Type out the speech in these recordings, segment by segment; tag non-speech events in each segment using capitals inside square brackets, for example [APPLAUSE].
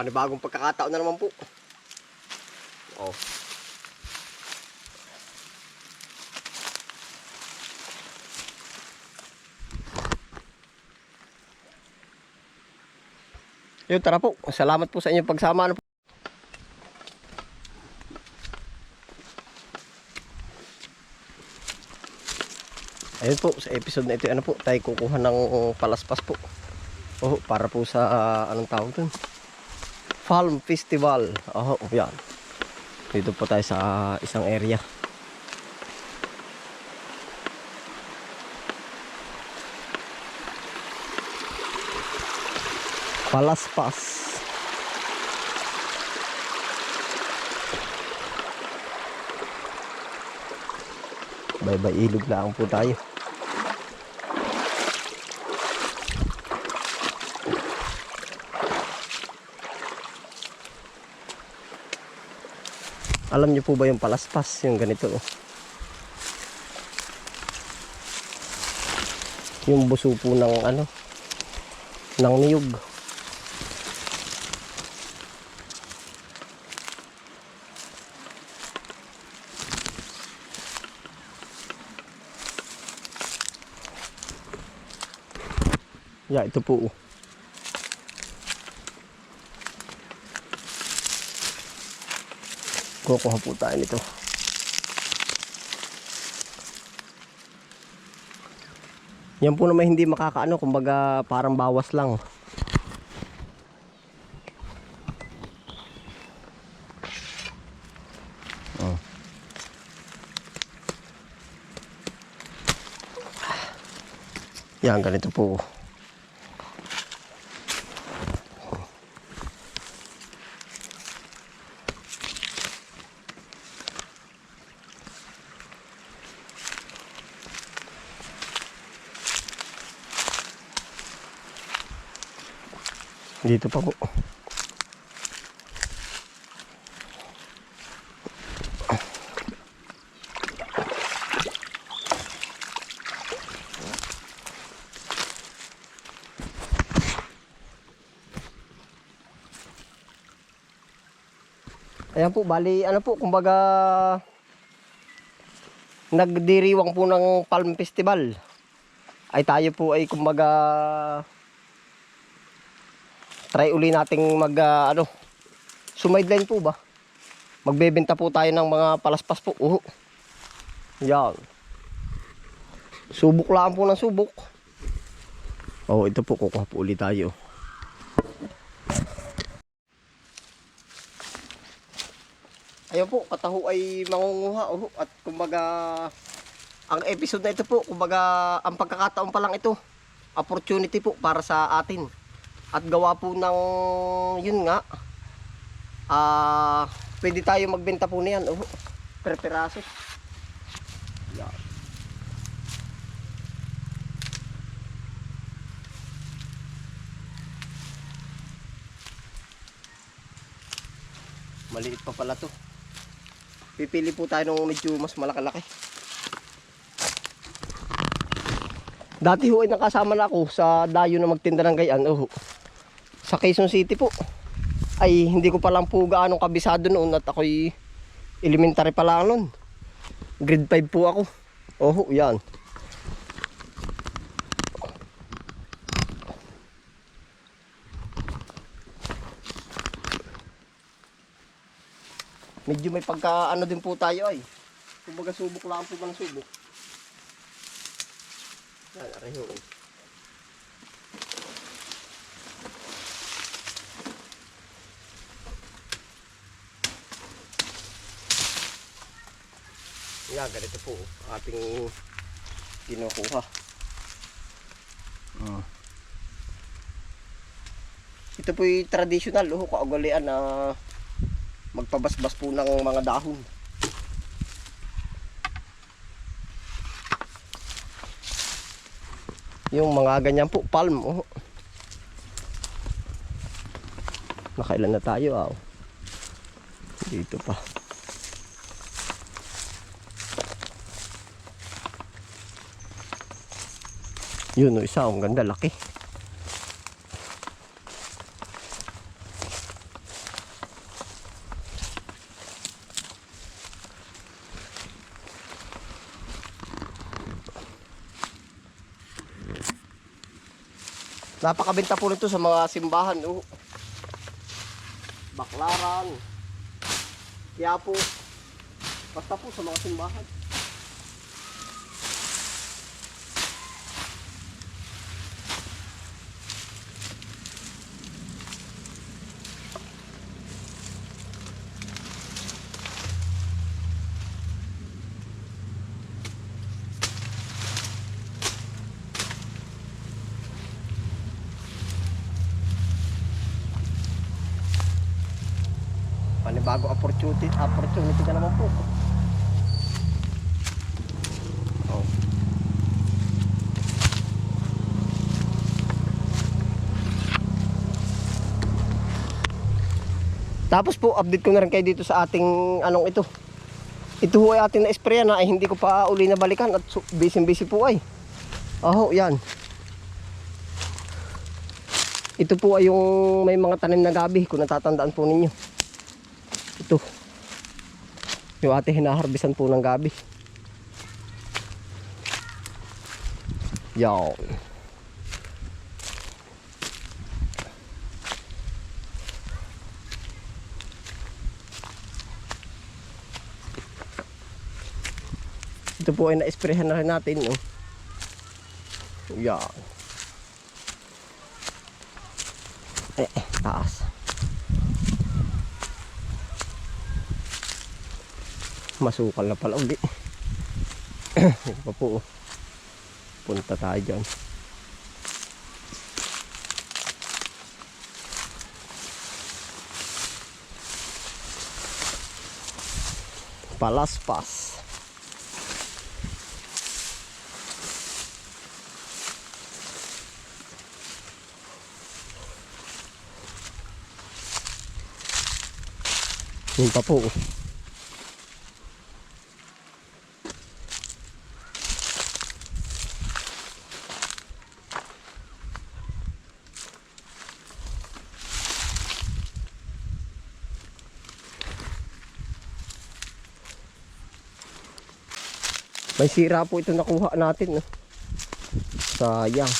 panibagong pagkakataon na naman po. Oh. Yun, tara po. Salamat po sa inyong pagsama. Ano po? Ayun po, sa episode na ito, ano po, tayo kukuha ng uh, palaspas po. Oh, para po sa, uh, anong tawag dun? Farm Festival. Oh, yan. Dito po tayo sa isang area. Palaspas. Bye-bye ilog lang po tayo. Alam niyo po ba yung palaspas, yung ganito oh. Yung buso po ng ano, ng niyog. Yeah, ito po. oh. Kukuha po tayo nito. Yan po naman hindi makakaano, kumbaga parang bawas lang. Oh. Yan, ganito po. Dito pa po. Ayan po, bali, ano po, kumbaga, nagdiriwang po ng Palm Festival. Ay tayo po ay kumbaga, try uli nating mag ah, ano sumideline po ba? Magbebenta po tayo ng mga palaspas po. Uho yan. Subok lang po ng subok. Oh ito po kukuha po ulit tayo. Ayun po kataho ay mangunguha uho at kumbaga ang episode na ito po kumbaga ang pagkakataon pa lang ito opportunity po para sa atin at gawa po ng yun nga ah pwede tayo magbenta po niyan oh, per piraso Yan. maliit pa pala to. Pipili po tayo ng medyo mas malaki-laki dati ho ay nakasama na ako sa dayo na magtinda ng gayan oh sa Quezon City po. Ay hindi ko pa lang po gaano kabisado noon at ako'y elementary pa lang noon grade 5 po ako. Oh yan. Medyo may pagka ano din po tayo ay. Kumbaga subok lang po ng subok. Yan areho Yan, ganito po ating kinukuha. Mm. Ito po yung traditional, oh, kaugalian na magpabasbas po ng mga dahon. Yung mga ganyan po, palm. Oh. Nakailan na tayo, ah. oh. Dito pa. Yun o, isa. Ang ganda, laki. Napakabenta po nito sa mga simbahan. Oh. Baklaran. Kaya po, basta po sa mga simbahan. Panibago opportunity, opportunity ka naman po. Oh. Tapos po, update ko na rin kayo dito sa ating anong ito. Ito ho ay ating na-sprayan na ay hindi ko pa uli na balikan at busy-busy po ay. Aho, yan. Ito po ay yung may mga tanim na gabi kung natatandaan po ninyo. Ito. Yung ate hinaharbisan po ng gabi. Yan. Ito po ay na-sprayhan na rin natin. No? Yan. Eh, eh, taas. Masukal na pala uli. [CLEARS THROAT] Pa po. oh. Punta tayo dyan. Palaspas. Yun pa po. May sira po ito nakuha natin. No? Sayang.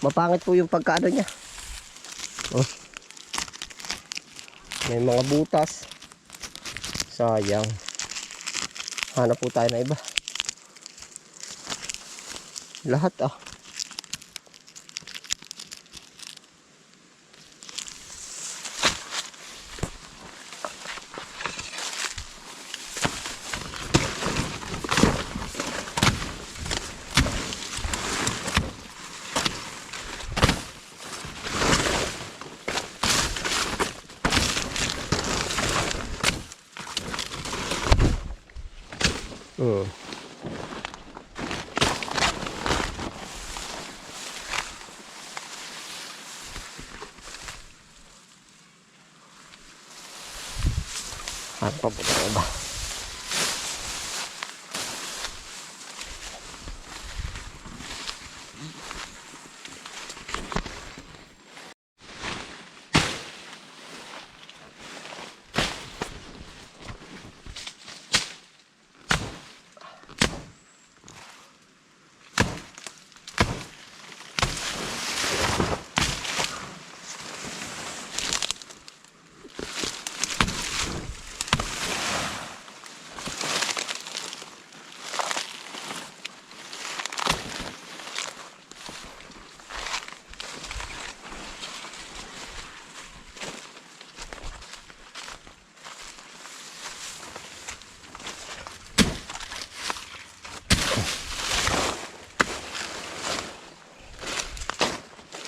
Mapangit po yung pagkaano niya. Oh. May mga butas. Sayang. Hanap po tayo na iba. Lahat ah. Pa po tayo ba?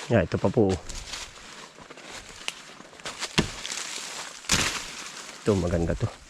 Yeah, ito pa po. Ito maganda to.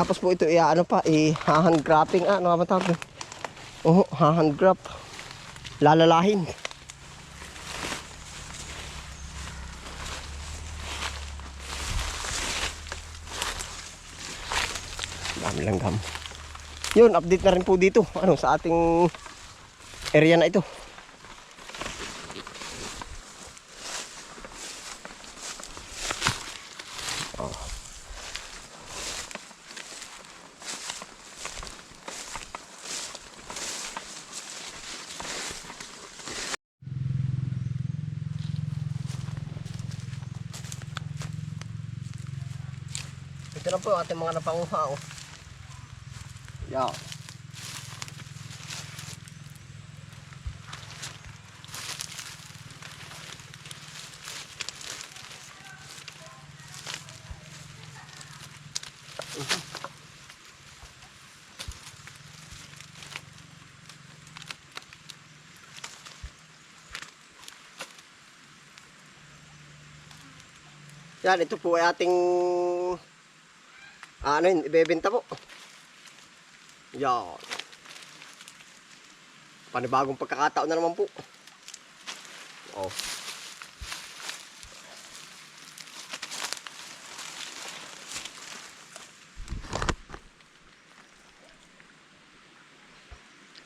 Tapos po ito, iya, ano pa, eh, hand graphing, ah, ano ba tawag? Oo, hand graph. Lalalahin. Dami lang gam. Yun, update na rin po dito. Ano, sa ating area na ito. Ito na po ating mga napanguha. Oh. Yan, ito po ay ating ano yun, ibebenta po. Yan. Panibagong pagkakataon na naman po. Oh.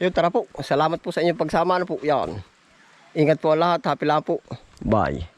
Yun, tara po. Salamat po sa inyong pagsama. Ano po, yan. Ingat po lahat. Happy lang po. Bye.